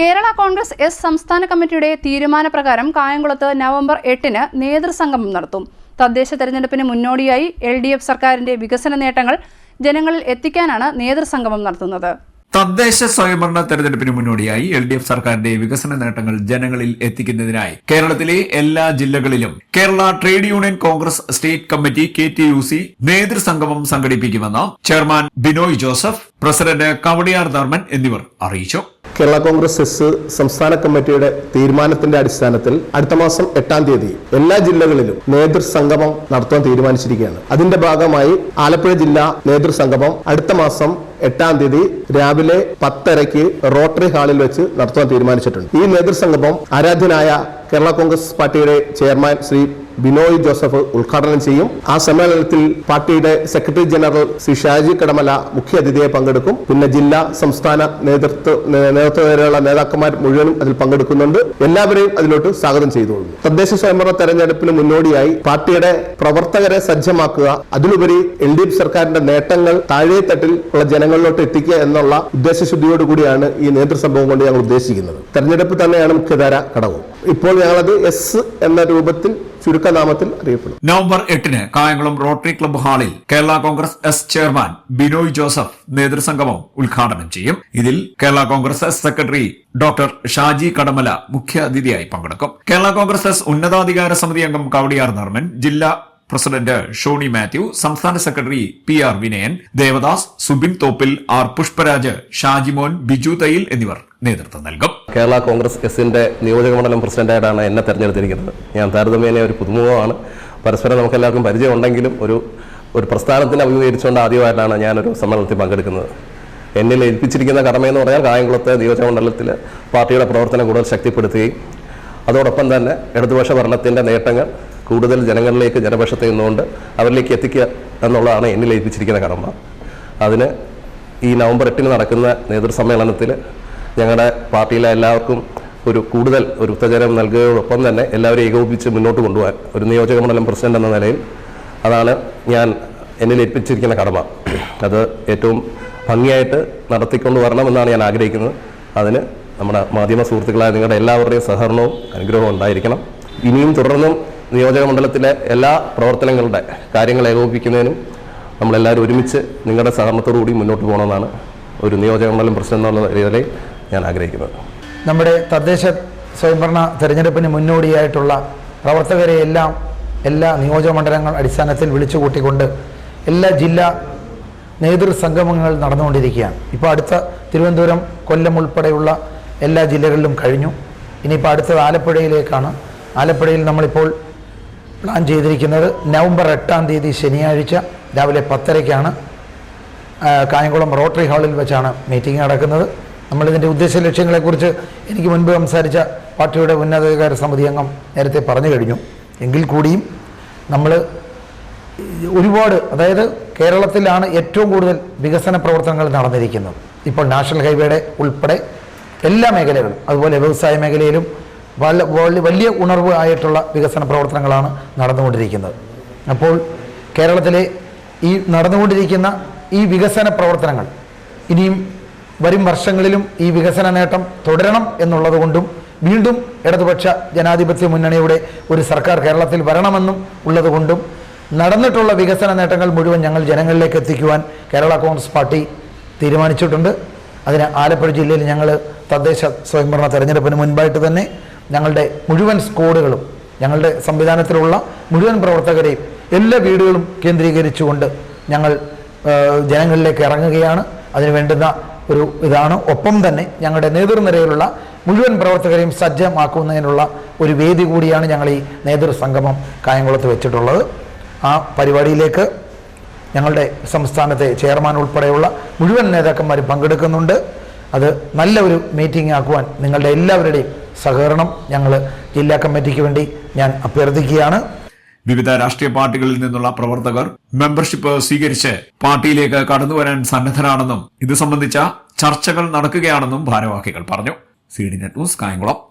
Kerala Congress S സംസ്ഥാന കമ്മിറ്റിയുടെ തീരുമാനപ്രകാരം കായംകുളത്ത് നവംബർ എട്ടിന് നേതൃസംഗമം നടത്തും. തദ്ദേശ തെരഞ്ഞെടുപ്പിന് മുന്നോടിയായി എൽ ഡി എഫ് സർക്കാരിന്റെ വികസന നേട്ടങ്ങൾ ജനങ്ങളിൽ എത്തിക്കാനാണ് നേതൃസംഗമം നടത്തുന്നത്. തദ്ദേശ സ്വയംഭരണ തെരഞ്ഞെടുപ്പിന് മുന്നോടിയായി എൽ ഡി എഫ് സർക്കാരിന്റെ വികസന നേട്ടങ്ങൾ ജനങ്ങളിൽ എത്തിക്കുന്നതിനായി കേരളത്തിലെ എല്ലാ ജില്ലകളിലും Kerala trade union congress state committee K T U C നേതൃസംഗമം സംഘടിപ്പിക്കുമെന്ന് ചെയർമാൻ ബിനോയ് ജോസഫ് പ്രസിഡന്റ് കവടിയാർ ധർമ്മൻ എന്നിവർ അറിയിച്ചു. കേരള കോൺഗ്രസ് എസ് സംസ്ഥാന കമ്മിറ്റിയുടെ തീരുമാനത്തിന്റെ അടിസ്ഥാനത്തിൽ അടുത്ത മാസം എട്ടാം തീയതി എല്ലാ ജില്ലകളിലും നേതൃസംഗമം നടത്താൻ തീരുമാനിച്ചിരിക്കുകയാണ്. അതിന്റെ ഭാഗമായി ആലപ്പുഴ ജില്ലാ നേതൃസംഗമം അടുത്ത മാസം എട്ടാം തീയതി രാവിലെ പത്തരയ്ക്ക് റോട്ടറി ഹാളിൽ വെച്ച് നടത്താൻ തീരുമാനിച്ചിട്ടുണ്ട്. ഈ നേതൃസംഗമം ആരാധ്യനായ കേരള കോൺഗ്രസ് പാർട്ടിയുടെ ചെയർമാൻ ശ്രീ ബിനോയ് ജോസഫ് ഉദ്ഘാടനം ചെയ്യും. ആ സമ്മേളനത്തിൽ പാർട്ടിയുടെ സെക്രട്ടറി ജനറൽ ശ്രീ ഷാജി കടമല മുഖ്യ അതിഥിയെ പങ്കെടുക്കും. പിന്നെ ജില്ലാ സംസ്ഥാന നേതൃത്വ നേതൃത്വ നേതാക്കന്മാർ മുഴുവനും അതിൽ പങ്കെടുക്കുന്നുണ്ട്. എല്ലാവരെയും അതിലോട്ട് സ്വാഗതം ചെയ്തുകൊള്ളുന്നു തദ്ദേശ സ്വയംഭരണ തെരഞ്ഞെടുപ്പിന് മുന്നോടിയായി പാർട്ടിയുടെ പ്രവർത്തകരെ സജ്ജമാക്കുക അതിലുപരി എൽ ഡി എഫ് സർക്കാരിന്റെ നേട്ടങ്ങൾ താഴെത്തട്ടിൽ ഉള്ള ജനങ്ങളിലോട്ട് എത്തിക്കുക എന്നുള്ള ഉദ്ദേശശുദ്ധിയോട് കൂടിയാണ് ഈ നേതൃസംഭവം കൊണ്ട് ഞങ്ങൾ ഉദ്ദേശിക്കുന്നത്. തെരഞ്ഞെടുപ്പ് തന്നെയാണ് മുഖ്യധാര ഘടകം. ഇപ്പോൾ ഞങ്ങളത് എസ് എന്ന രൂപത്തിൽ ചുരുക്കനാമത്തിൽ അറിയപ്പെടും. നവംബർ എട്ടിന് കായംകുളം റോട്ടറി ക്ലബ്ബ് ഹാളിൽ കേരള കോൺഗ്രസ് എസ് ചെയർമാൻ ബിനോയ് ജോസഫ് നേതൃസംഗമം ഉദ്ഘാടനം ചെയ്യും. ഇതിൽ Kerala Congress S secretary doctor Shaji Kadamala മുഖ്യാതിഥിയായി പങ്കെടുക്കും. കേരള കോൺഗ്രസ് എസ് ഉന്നതാധികാര സമിതി അംഗം കവടിയാർ ധർമ്മൻ ജില്ലാ പ്രസിഡന്റ് ഷോണി മാത്യു സംസ്ഥാന secretary P R Vinayan Devadas Subin Thoppil R Pushparaj Shajimon Biju Thayyil എന്നിവർ നേതൃത്വം നൽകും. കേരള കോൺഗ്രസ് എസിന്റെ നിയോജക മണ്ഡലം പ്രസിഡന്റായിട്ടാണ് എന്നെ തെരഞ്ഞെടുത്തിരിക്കുന്നത്. ഞാൻ താരതമ്യേന ഒരു പുതുമുഖമാണ്. പരസ്പരം നമുക്ക് എല്ലാവർക്കും പരിചയമുണ്ടെങ്കിലും ഒരു ഒരു പ്രസ്ഥാനത്തിന് അഭിമുഖീകരിച്ചുകൊണ്ട് ആദ്യമായിട്ടാണ് ഞാനൊരു സമ്മേളനത്തിൽ പങ്കെടുക്കുന്നത്. എന്നിൽ ഏൽപ്പിച്ചിരിക്കുന്ന കടമയെന്ന് പറഞ്ഞാൽ കായംകുളത്തെ നിയോജക മണ്ഡലത്തിൽ പാർട്ടിയുടെ പ്രവർത്തനം കൂടുതൽ ശക്തിപ്പെടുത്തുകയും അതോടൊപ്പം തന്നെ ഇടതുപക്ഷ ഭരണത്തിന്റെ നേട്ടങ്ങൾ കൂടുതൽ ജനങ്ങളിലേക്ക് ജനപക്ഷത്തെ നിന്നുകൊണ്ട് അവരിലേക്ക് എത്തിക്കുക എന്നുള്ളതാണ് എന്നിൽ ഏൽപ്പിച്ചിരിക്കുന്ന കടമ. അതിന് ഈ നവംബർ എട്ടിന് നടക്കുന്ന നേതൃസമ്മേളനത്തിൽ ഞങ്ങളുടെ പാർട്ടിയിലെ എല്ലാവർക്കും ഒരു കൂടുതൽ ഒരു ഉത്തേജനം നൽകുകയോടൊപ്പം തന്നെ എല്ലാവരെയും ഏകോപിപ്പിച്ച് മുന്നോട്ട് കൊണ്ടുപോകാൻ ഒരു നിയോജക മണ്ഡലം പ്രസിഡന്റ് എന്ന നിലയിൽ അതാണ് ഞാൻ എന്നിൽ ഏൽപ്പിച്ചിരിക്കുന്ന കടമ. അത് ഏറ്റവും ഭംഗിയായിട്ട് നടത്തിക്കൊണ്ട് വരണമെന്നാണ് ഞാൻ ആഗ്രഹിക്കുന്നത്. അതിന് നമ്മുടെ മാധ്യമ സുഹൃത്തുക്കളായ നിങ്ങളുടെ എല്ലാവരുടെയും സഹകരണവും അനുഗ്രഹവും ഉണ്ടായിരിക്കണം. ഇനിയും തുടർന്നും നിയോജക മണ്ഡലത്തിലെ എല്ലാ പ്രവർത്തനങ്ങളുടെ കാര്യങ്ങൾ ഏകോപിപ്പിക്കുന്നതിനും നമ്മളെല്ലാവരും ഒരുമിച്ച് നിങ്ങളുടെ സഹകരണത്തോടു കൂടി മുന്നോട്ട് പോകണമെന്നാണ് ഒരു നിയോജക മണ്ഡലം എന്നുള്ള രീതിയിൽ ഞാൻ ആഗ്രഹിക്കുന്നത്. നമ്മുടെ തദ്ദേശ സ്വയംഭരണ തെരഞ്ഞെടുപ്പിന് മുന്നോടിയായിട്ടുള്ള പ്രവർത്തകരെ എല്ലാം എല്ലാ നിയോജകമണ്ഡലങ്ങൾ അടിസ്ഥാനത്തിൽ വിളിച്ചു കൂട്ടിക്കൊണ്ട് എല്ലാ ജില്ലാ നേതൃസംഗമങ്ങൾ നടന്നുകൊണ്ടിരിക്കുകയാണ്. ഇപ്പോൾ അടുത്ത തിരുവനന്തപുരം കൊല്ലം ഉൾപ്പെടെയുള്ള എല്ലാ ജില്ലകളിലും കഴിഞ്ഞു. ഇനിയിപ്പോൾ അടുത്തത് ആലപ്പുഴയിലേക്കാണ്. ആലപ്പുഴയിൽ നമ്മളിപ്പോൾ പ്ലാൻ ചെയ്തിരിക്കുന്നത് നവംബർ എട്ടാം തീയതി ശനിയാഴ്ച രാവിലെ പത്തരയ്ക്കാണ്. കായംകുളം റോട്ടറി ഹാളിൽ വെച്ചാണ് മീറ്റിംഗ് നടക്കുന്നത്. നമ്മളിതിന്റെ ഉദ്ദേശ ലക്ഷ്യങ്ങളെക്കുറിച്ച് എനിക്ക് മുൻപ് സംസാരിച്ച പാർട്ടിയുടെ ഉന്നതാധികാര സമിതി അംഗം നേരത്തെ പറഞ്ഞു കഴിഞ്ഞു. എങ്കിൽ കൂടിയും നമ്മൾ ഒരുപാട് അതായത് കേരളത്തിലാണ് ഏറ്റവും കൂടുതൽ വികസന പ്രവർത്തനങ്ങൾ നടന്നിരിക്കുന്നത്. ഇപ്പോൾ നാഷണൽ ഹൈവേയുടെ ഉൾപ്പെടെ എല്ലാ മേഖലകളും അതുപോലെ വ്യവസായ മേഖലയിലും വലിയ ഉണർവ് ആയിട്ടുള്ള വികസന പ്രവർത്തനങ്ങളാണ് നടന്നുകൊണ്ടിരിക്കുന്നത്. അപ്പോൾ കേരളത്തിലെ ഈ നടന്നുകൊണ്ടിരിക്കുന്ന ഈ വികസന പ്രവർത്തനങ്ങൾ ഇനിയും വരും വർഷങ്ങളിലും ഈ വികസന നേട്ടം തുടരണം എന്നുള്ളതുകൊണ്ടും വീണ്ടും ഇടതുപക്ഷ ജനാധിപത്യ മുന്നണിയുടെ ഒരു സർക്കാർ കേരളത്തിൽ വരണമെന്നും ഉള്ളതുകൊണ്ടും നടന്നിട്ടുള്ള വികസന നേട്ടങ്ങൾ മുഴുവൻ ഞങ്ങൾ ജനങ്ങളിലേക്ക് എത്തിക്കുവാൻ കേരള കോൺഗ്രസ് പാർട്ടി തീരുമാനിച്ചിട്ടുണ്ട്. അതിന് ആലപ്പുഴ ജില്ലയിൽ ഞങ്ങൾ തദ്ദേശ സ്വയംഭരണ തെരഞ്ഞെടുപ്പിന് മുൻപായിട്ട് തന്നെ ഞങ്ങളുടെ മുഴുവൻ സ്കോഡുകളും ഞങ്ങളുടെ സംവിധാനത്തിലുള്ള മുഴുവൻ പ്രവർത്തകരെയും എല്ലാ വീടുകളും കേന്ദ്രീകരിച്ചുകൊണ്ട് ഞങ്ങൾ ജനങ്ങളിലേക്ക് ഇറങ്ങുകയാണ്. അതിന് വേണ്ടുന്ന ഒരു ഇതാണ്. ഒപ്പം തന്നെ ഞങ്ങളുടെ നേതൃനിരയിലുള്ള മുഴുവൻ പ്രവർത്തകരെയും സജ്ജമാക്കുന്നതിനുള്ള ഒരു വേദി കൂടിയാണ് ഞങ്ങൾ ഈ നേതൃസംഗമം കായംകുളത്ത് വെച്ചിട്ടുള്ളത്. ആ പരിപാടിയിലേക്ക് ഞങ്ങളുടെ സംസ്ഥാനത്തെ ചെയർമാൻ ഉൾപ്പെടെയുള്ള മുഴുവൻ നേതാക്കന്മാരും പങ്കെടുക്കുന്നുണ്ട്. അത് നല്ല ഒരു മീറ്റിംഗ് ആക്കുവാൻ നിങ്ങളുടെ എല്ലാവരുടെയും സഹകരണം ഞങ്ങൾ ജില്ലാ കമ്മിറ്റിക്ക് വേണ്ടി ഞാൻ അഭ്യർത്ഥിക്കുകയാണ്. വിവിധ രാഷ്ട്രീയ പാർട്ടികളിൽ നിന്നുള്ള പ്രവർത്തകർ മെമ്പർഷിപ്പ് സ്വീകരിച്ച് പാർട്ടിയിലേക്ക് കടന്നുവരാൻ സന്നദ്ധരാണെന്നും ഇത് സംബന്ധിച്ച ചർച്ചകൾ നടക്കുകയാണെന്നും ഭാരവാഹികൾ പറഞ്ഞു. C D net news Kayamkulam.